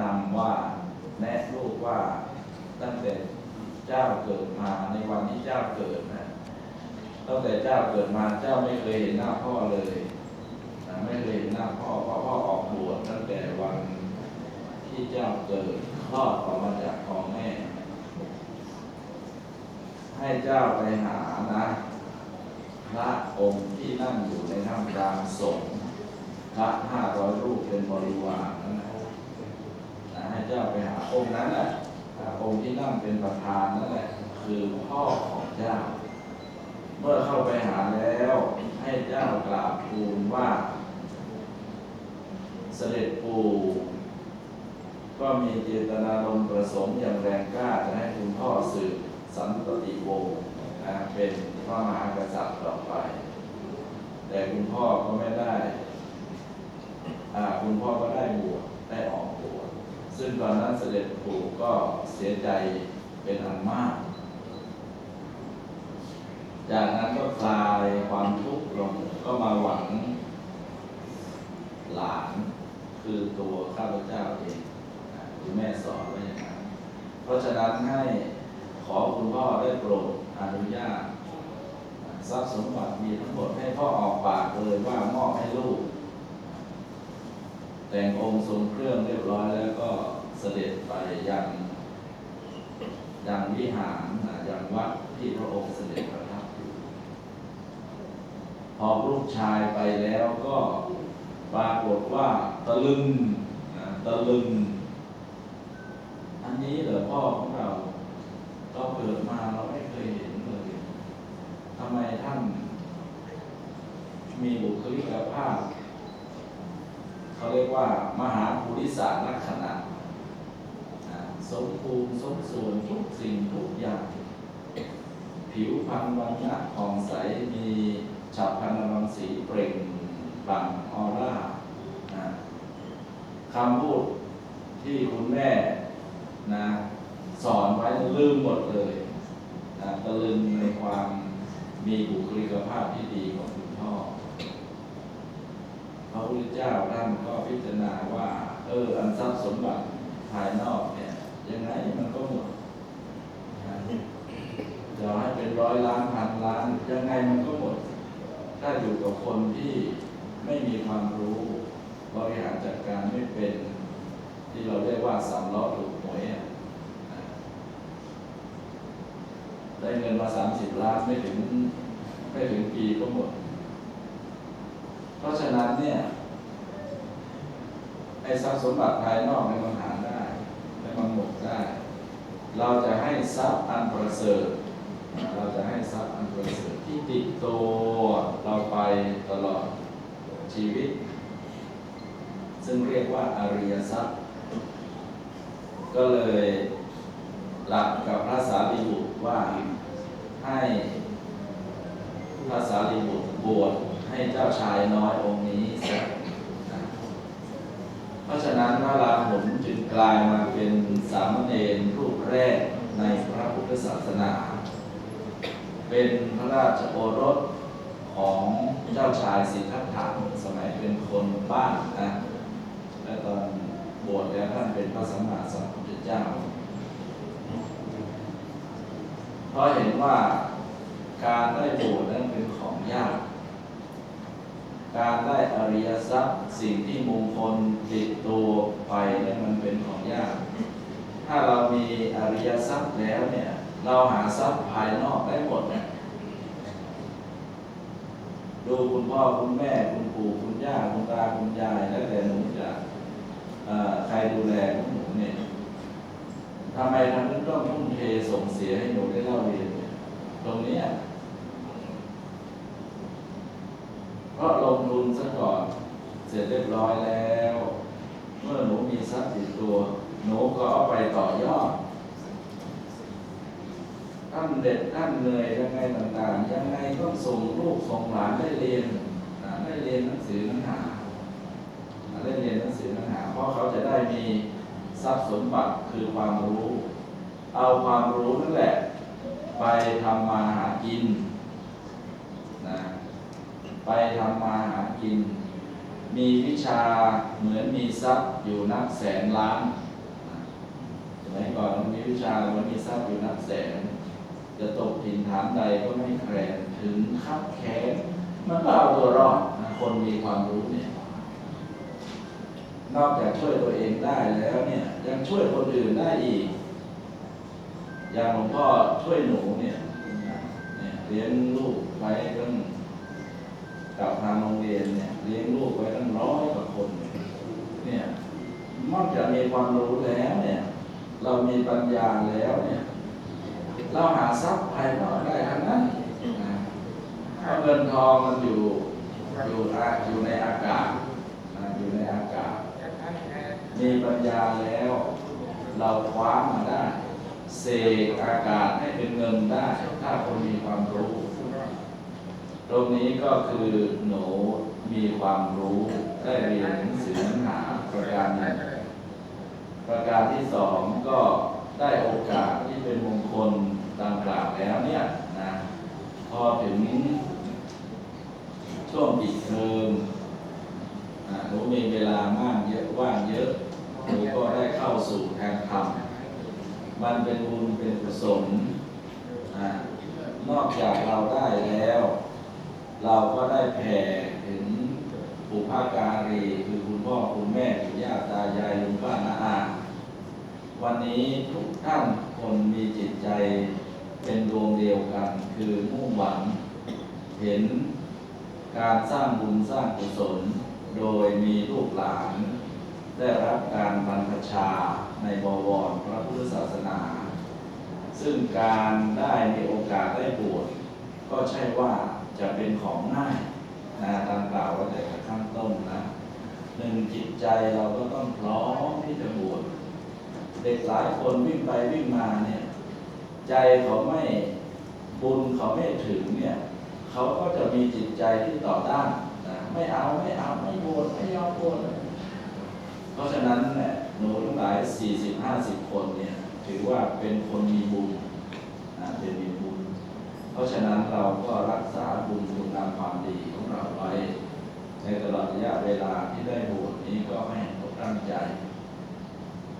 นำว่าแนะลูกว่าตั้งแต่เจ้าเกิดมาในวันที่เจ้าเกิดนะตั้งแต่เจ้าเกิดมาเจ้าไม่เคยเห็นหน้าพ่อเลยนะไม่เคยเห็นหน้าพ่อเพราะพ่อออกบวชตั้งแต่วันที่เจ้าเกิดคลอดออกมาจากท้องแม่ ให้เจ้าไปหานะพระองค์ที่นั่งอยู่ในถ้ำกลางสงฆ์พระห้าร้อยรูปเป็นบริวารนั่นนะนะให้เจ้าไปหา องค์นั้นแหละองค์ที่นั่งเป็นประธานนั่นแหละคือพ่อของเจ้า เมื่อเข้าไปหาแล้วให้เจ้ากราบทูลว่า เสด็จปู่ก็มีเจตนารมประสงค์อย่างแรงกล้าจะให้คุณพ่อสืบสันตติวงศ์นะเป็นพระมหากษัตริย์ต่อไป แต่คุณพ่อก็ไม่ได้ คุณพ่อก็ได้บวชได้ออกบวช ซึ่งตอนนั้นเสด็จปู่ก็เสียใจเป็นอันมาก จากนั้นก็คลายความทุกข์ลงก็มาหวังหลานคือตัวข้าพเจ้าเองคุณแม่สอนไว้อย่างนั้น เพราะฉะนั้นให้ขอคุณพ่อได้โปรดอนุญาตทรัพย์สมบัติมีทั้งหมดให้พ่อออกปากเลยว่ามอบให้ลูก แต่งองค์ทรงเครื่องเรียบร้อยแล้วก็เสด็จไปยังยังวิหารนะยังวัดที่พระองค์เสด็จประทับอยู่พอลูกชายไปแล้วก็ปรากฏว่าตะลึงนะตะลึง อันนี้เหรอพ่อของเราเราเกิดมาเราไม่เคยเห็นเลยทำไมท่าน มีบุคลิกภาพ เขาเรียกว่ามหาภูริสารลักษณะสมภูมิสมส่วนทุกสิ่งทุกอย่าง ผิวพรรณวันณะผ่องใสมีฉับพลันรังสีเปล่งปลั่งออร่าคำพูดที่คุณแม่นะสอนไว้ลืมหมดเลยนะตะลึงในความมีบุคลิกภาพที่ดีของคุณพ่อ พระพุทธเจ้าท่านก็พิจารณาว่า เอออันทรัพย์สมบัติภายนอกเนี่ยยังไงมันก็หมดจะให้เป็นร้อยล้านพันล้าน ยังไงมันก็หมด ถ้าอยู่กับคนที่ไม่มีความรู้บริหารจัดการไม่เป็น ที่เราเรียกว่าสามล้อถูกหวยอะนะได้เงินมาสามสิบล้านไม่ถึงไม่ถึงปีก็หมด เพราะฉะนั้นเนี่ยไอ้ทรัพย์สมบัติภายนอกเนี่มันหาได้และมันหมดได้ เราจะให้ทรัพย์อันประเสริฐเราจะให้ทรัพย์อันประเสริฐที่ติดตัวเราไปตลอดชีวิต ซึ่งเรียกว่าอริยทรัพย์ ก็เลยหลักกับพระสารีบุตรว่าให้พระสารีบุตรบวช ให้เจ้าชายน้อยองค์นี้เสร็จเพราะฉะนั้นพระราหุลจึงกลายมาเป็นสามเณรรูปแรกในพระพุทธศาสนา เป็นพระราชโอรสของเจ้าชายสิทธัตถะสมัยเป็นคนบ้านนะและตอนบวชแล้วท่านเป็นพระสัมมาสัมพุทธเจ้า เพราะเห็นว่าการได้บวชนั้นเป็นของยาก การได้อริยทรัพย์สิ่งที่มงคลติดตัวไปเนั้นมันเป็นของยาก ถ้าเรามีอริยทรัพย์แล้วเนี่ย เราหาทรัพย์ภายนอกได้หมดเนี่ยดูคุณพ่อคุณแม่คุณปู่คุณย่าคุณตาคุณยายแล้วแต่หนูจะใครดูแลของหนูเนี่ยทำไมท่านถึงต้องทุ่มเทส่งเสียให้หนูได้เล่าเรียนเนี่ยตรงนี้ยเพ ราะลงทุนซะก่อน เสร็จเรียบร้อยแล้ว เมื่อหนูมีทรัพย์ติดตัว หนูก็เอาไปต่อยอดท่านเด็ดท่านเหนื่อยยังไงต่างๆ ยังไงต้องส่งลูกส่งหลานได้เรียนได้เรียนหนังสือหนังหาได้เรียนหนังสือหนังหา เพราะเขาจะได้มีทรัพย์สมบัติคือความรู้ เอาความรู้นั่นแหละ ไปทำมาหากิน ไปทำมาหากิน มีวิชาเหมือนมีทรัพย์อยู่นับแสนล้านสมัยก่อนมันมีวิชามันมีทรัพย์อยู่นับแสน จะตกถิ่นฐานใดก็ไม่แคลนถึงคับแค้นมันก็เอาตัวรอดคนมีความรู้เนี่ยนอกจากช่วยตัวเองได้แล้วเนี่ยยังช่วยคนอื่นได้อีก อย่างหลวงพ่อช่วยหนูเนี่ยเนี่ยเลี้ยงลูกไว้ตั้ง กับทางโรงเรียนเนี่ยเลี้ยงลูกไว้ตั้งร้อยกว่าคน เนี่ยนอกจากมีความรู้แล้วเนี่ย เรามีปัญญาแล้วเนี่ย เราหาทรัพย์ภายนอกได้ทั้งนั้นนะเพราเงินทองมันอยู่อยู่อาอยู่ในอากาศอยู่ในอากาศ มีปัญญาแล้ว เราคว้ามาได้เสกอากาศให้เป็นเงินได้ ถ้าคนมีความรู้ ตรงนี้ก็คือหนูมีความรู้ได้เรียนหนังสือหนังหาประการหนึ่งประการที่สองก็ได้โอกาสที่เป็นมงคลดังกล่าวแล้วเนี่ยนะพอถึงช่วงปิดเทอมหนูมีเวลามากเยอะว่างเยอะหนูก็ได้เข้าสู่แทนธรรมมันเป็นบุญเป็นกุศลนอกจากเราได้แล้ว เราก็ได้แผ่ถึงปุพการีคือคุณพ่อคุณแม่ปู่ย่าตายายลุงป้าน้าอาวันนี้ทุกท่านคนมีจิตใจเป็นดวงเดียวกัน คือมุ่งหวัง เห็นการสร้างบุญสร้างกุศล โดยมีลูกหลาน ได้รับการบรรพชาในบวรพระพุทธศาสนา ซึ่งการได้มีโอกาสได้บวชก็ใช่ว่า จะเป็นของง่ายนะตามกล่าวไว่าแต่ข้างต้นนะหนึ่งจิตใจเราก็ต้องพร้อมที่จะบวชเด็กหลายคนวิ่งไปวิ่งมาเนี่ย ใจเขาไม่บุญเขาไม่ถึงเนี่ย เขาก็จะมีจิตใจที่ต่อต้านนะไม่เอาไม่เอาไม่บวชไม่ยอมบวชเพราะฉะนั้นเนี่ยหนูทั้งหลาย40 50คนเนี่ย ถือว่าเป็นคนมีบุญนะเป็นมีบุญ เพราะฉะนั้นเราก็รักษาบุญคุณงามความดีของเราไว้ ในตลอดระยะเวลาที่ได้บวชนี้ก็ให้เราตั้งใจ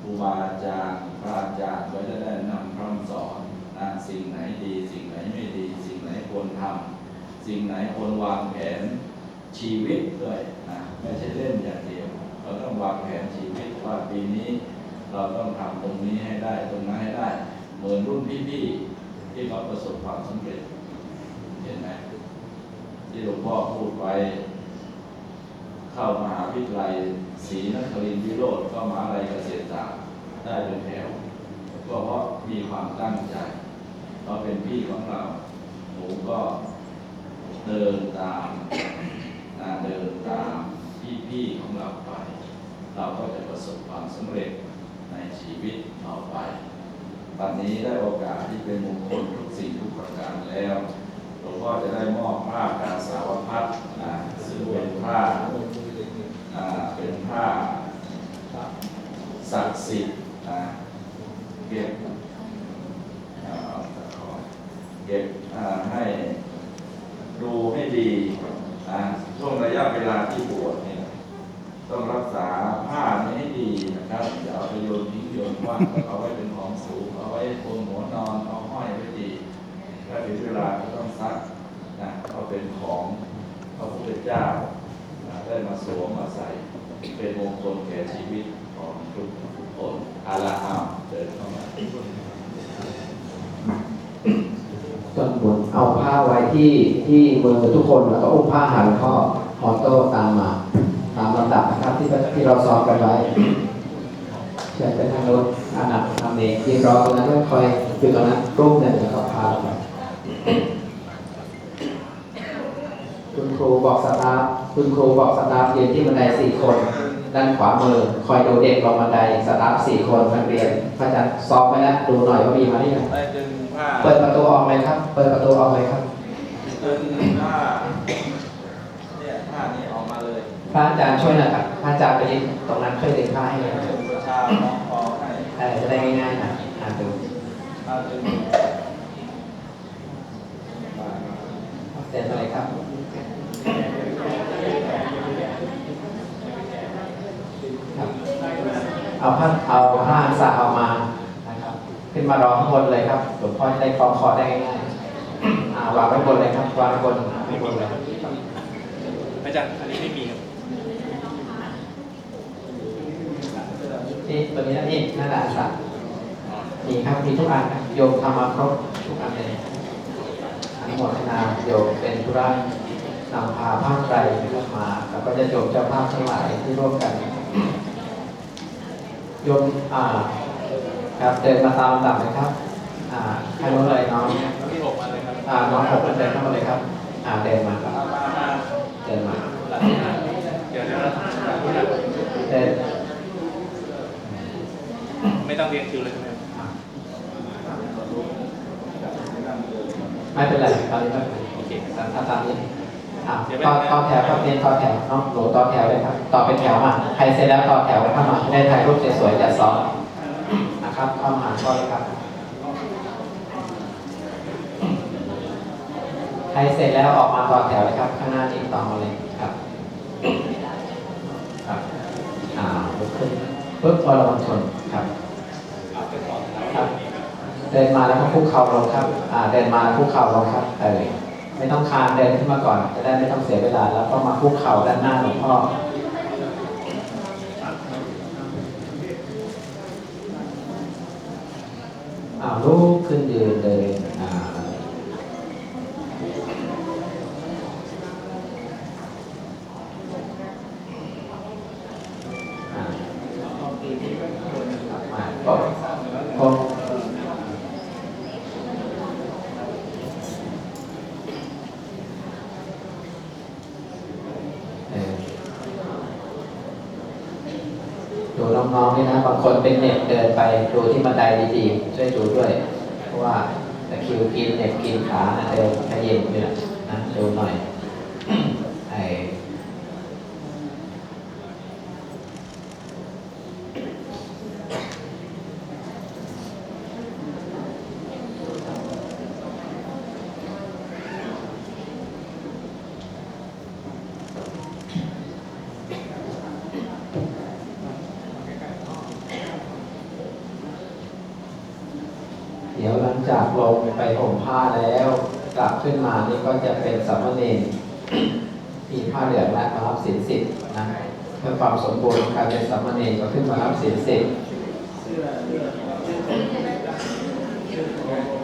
ครูบาอาจารย์พระอาจารย์ก็จะได้นำคำสอนนะสิ่งไหนดี สิ่งไหนไม่ดี สิ่งไหนควรทำสิ่งไหนควรวางแผนชีวิตด้วยนะไม่ใช่เล่นอย่างเดียว เราต้องวางแผนชีวิตว่าปีนี้ เราต้องทำตรงนี้ให้ได้ตรงนั้นให้ได้ เหมือนรุ่นพี่ๆ ที่เขาประสบความสำเร็จ เห็นไหมที่หลวงพ่อพูดไว้ เข้ามหาวิทยาลัยศรีนครินทร์วิโรธก็มหาลัยเกษตรศาสตร์ได้เป็นแถวก็เพราะมีความตั้งใจเราเป็นพี่ของเราหนูก็เดินตามนะเดินตามพี่ๆของเราไป เราก็จะประสบความสำเร็จในชีวิตต่อไป วันนี้ได้โอกาสที่เป็นมงคลทุกสิ่งทุกประการแล้วหลวงพ่อจะได้มอบผ้ากาสาวพัดนะซึ่งเป็นผ้าอ่าเป็นผ้าศักดิ์สิทธิ์นะเก็บอ่าขอเก็บอ่าให้ดูให้ดีนะช่วงระยะเวลาที่บวชเนี่ยต้องรักษาผ้านี้ให้ดีนะครับอย่าเอาไปโยนทิ้งโยนกว้างเอาไว้เป็นของสูงเอาไว้บนหัวนอนเอาห้อยไว้ดีถ้าถึงเวลาก็ต้องซักนะเอาเป็นของพระพุทธ เจ้าได้มาสวมมาใส่เป็นมงคลแก่ชีวิตของทุกคนอาลาฮามเดินเข้ามาส่วนบนเอาผ้าไว้ที่ที่มือทุกคนแล้วก็อุ้มผ้าหันข้อออโต้ตามมา ตามลำดับนะครับที่ที่เราซ้อมกันไว้เชิญไปทางรถอานับทำเองยืนรอตรงนั้นแล้วคอยอยู่ตรงนั้นรูปหนึ่งแล้วก็พาเราไป คุณครูบอกสตาฟคุณครูบอกสตาฟยืนที่บันไดสี่คน ด้านขวามือคอยดูเด็กลงบันไดสตาฟสี่คนนักเรียนพระอาจารย์ซ้อมไว้แล้วดูหน่อยว่ามีมาหรือยังได้ดึงผ้าเปิดประตูออกเลยครับ เปิดประตูออกเลยครับดึงผ้าเนี่ยผ้านี้ออกมาเลยพระอาจารย์ช่วยหน่อยครับพระอาจารย์ไปยืนตรงนั้นช่วยดึงผ้าให้เลยดึงประชาน้องคอให้เออจะได้ง่ายๆหน่อยอ่านดูผ้าดึงเสร็จเลยครับครับ เอาผ้าเอาผ้าสระออกมานะครับ ขึ้นมารอข้างบนเลยครับหลวงพ่อจะได้คล้องคอได้ง่ายๆอ่าวางไว้บนเลยครับวางไว้บนไว้บนเลยอาจารย์อันนี้ไม่มีครับนี่ตัวนี้นะนี่นั่นแหละสระอ๋อมีครับมีทุกอันครับโยมทำมาครบทุกอันเลยอนุโมทนาโยมเป็นธุระนำพาผ้าไตรมา แล้วก็จะโยมเจ้าภาพทั้งหลายที่ร่วมกันโยมอ่าครับเดินมาตามลำดับนะครับอ่าใครรู้เลยน้องแล้วที่หกมาเลยครับอ่าน้องผมเดินเข้ามาเลยครับอ่าเดินมาครับมามาเดินมาเดี๋ยวเดี๋ยวเดินไม่ต้องเรียงคิวเลยใช่ไหมครับไม่เป็นไรตอนนี้ไม่เป็นไรโอเคตามตามนี้ อะเดี๋ยวไปต่อต่อแถวครับเรียนต่อแถวน้องหนูต่อแถวเลยครับ ต่อเป็นแถวมาใครเสร็จแล้วต่อแถวเข้ามาได้ถ่ายรูปสวยๆอย่าซ้อนนะครับเข้ามาหาพ่อเลยครับ ใครเสร็จแล้วออกมาต่อแถวเลยครับ ข้างหน้านี้ต่อมาเลยครับ ครับอ่าลุกขึ้นปึ๊บวรวังชนครับครับ เดินมาแล้วก็คุกเข่าลงครับ อ่า เดินมาแล้วคุกเข่าลงครับเออ ไม่ต้องคานเดินขึ้นมาก่อน จะได้ไม่ต้องเสียเวลา แล้วก็มาคุกเข่าด้านหน้าหลวงพ่ออาลูกขึ้นยืน น้องๆนี่นะบางคนเป็นเน็ตเดินไปดูที่บันไดดีๆช่วยดูด้วย เพราะว่าตะคิวกินเน็ตกินขานะเดินขยิบเนี่ยนะดูหน่อย ไอ เดี๋ยวหลัง จากลงไปห่มผ้าแล้ว กลับขึ้นมานี่ก็จะเป็นสามเณรที่ผ้าเหลืองและมารับศีลสิทธ์นะเพื่อความสมบูรณ์ของการเป็นสามเณรก็ขึ้นมารับศีลสิทธิ์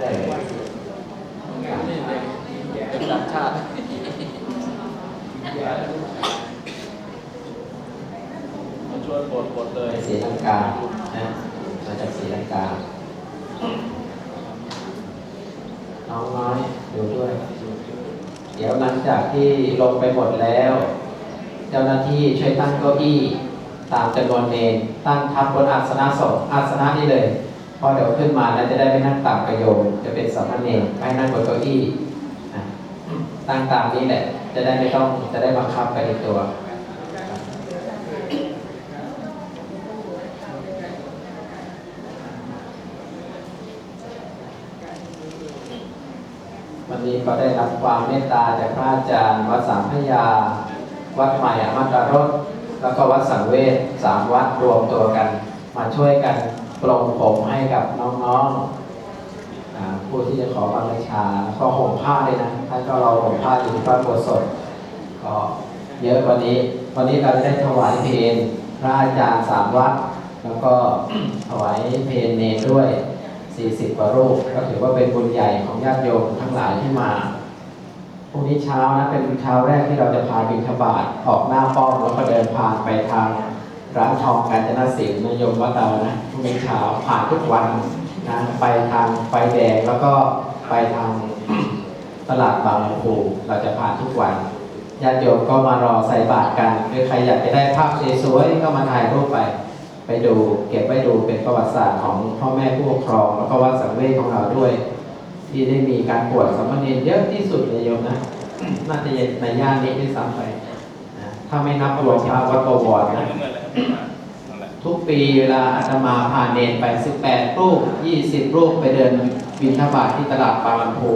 เออเป็นต่างชาติมาช่วยบทบทเลยไปศรีลังกานะมาจากศรีลังกา น้องน้อยดูด้วย เดี๋ยวหลังจากที่ลงไปหมดแล้ว เจ้าหน้าที่ช่วยตั้งเก้าอี้ตามจำนวนเนรตั้งทับบนอาสนะสงฆ์อาสนะนี่เลยพอเดี๋ยวขึ้นมาแล้วจะได้ไม่นั่งต่ำกระโยมจะเป็นสามเณรให้นั่งบนเก้าอี้ตั้งตามนี้แหละ จะได้ไม่ต้องจะได้บังคับไปในตัว วั นนี้ก็ได้รับความเมตตาจากพระอาจารย์วัดสามพระยา วัดใหม่อมตะรสแล้วก็วัดสังเวชสามวัดรวมตัวกัน มาช่วยกันปลงผมให้กับน้องๆผู้ที่จะขอบรรพชาก็ห่มผ้าเลยนะท่านก็เราห่มผ้าอยู่ที่พระโบสถก็เยอะวันนี้วันนี้เราได้ถวายเพลงพระอาจารย์สามวัดแล้วก็ถวายเพลงเนรด้วย 40 กว่ารูป ก็ถือว่าเป็นบุญใหญ่ของญาติโยมทั้งหลายที่มาพรุ่งนี้เช้านะเป็นเช้าแรกที่เราจะพาบิณฑบาตออกหน้าป้อมแล้วก็เดินผ่านไปทางร้านทองกาญจนศิลป์นยมวัดเรานะพรุ่งนี้เช้าผ่านทุกวันนะไปทางไฟแดงแล้วก็ไปทางตลาดบางลำพูเราจะผ่านทุกวันญาติโยมก็มารอใส่บาตรกันหรือใครอยากจะได้ภาพสวยๆก็มาถ่ายรูปไป ไปดูเก็บไว้ดูเป็นประวัติศาสตร์ของพ่อแม่ผู้ปกครองแล้วก็วัดสังเวชของเราด้วย ที่ได้มีการปวดสมเณรเยอะที่สุดเลยโยมนะน่าจะในย่านนี้ด้วยซ้ำไปถ้าไม่นับรวมพระวัดบวรนะเหมือนเลยครับนั่นแหละทุกปีเวลาอาตมาพาเนรไป 18 รูป 20 รูปไปเดินบิณฑบาตที่ตลาดบางลำพู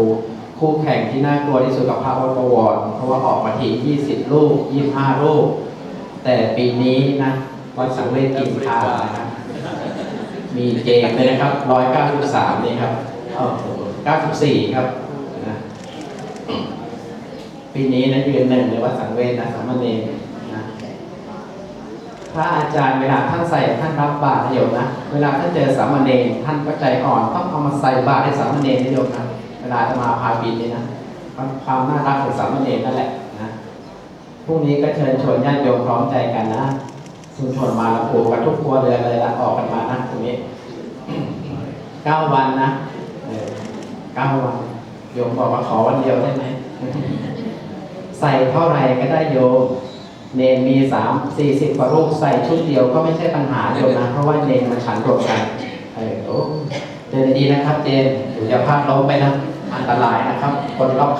คู่แข่งที่น่ากลัวที่สุดกับพระวัดบวรเพราะว่าออกมาที 20 รูป 25 รูป แต่ปีนี้นะ วัดสังเวชกินข้าวนะครับมีเจมเลยนะครับร้อยเก้าสิบสามนี่ครับโอ้โหเก้าสิบสี่ครับนะปีนี้นะยืนหนึ่งในวัดสังเวชนะสามเณรนะพระอาจารย์เวลาท่านใส่ท่านรับบาตรนะโยมนะเวลาท่านเจอสามเณรท่านก็ใจอ่อนต้องเอามาใส่บาตรให้สามเณรนะโยมนะเวลาจะมาพาบินนี่นะความน่ารักของสามเณรนั่นแหละนะพรุ่งนี้ก็เชิญชวนญาติโยมพร้อมใจกันนะ ชุมชนมาละปูกันทุกครัวเรือนเลยละออกกันมานะตรงนี้เก้าวันนะเออเก้าวันโยมบอกว่าขอวันเดียวได้ไหมใส่เท่าไหร่ก็ได้โยมเนนมีสามสี่สิบกว่ารูปใส่ชุดเดียวก็ไม่ใช่ปัญหาโยมนะเพราะว่าเนนมันฉันรวมกันเออโอ้เจนดีนะครับเจนอย่าพลาดล้มไปนะอันตรายนะครับ คนรอบ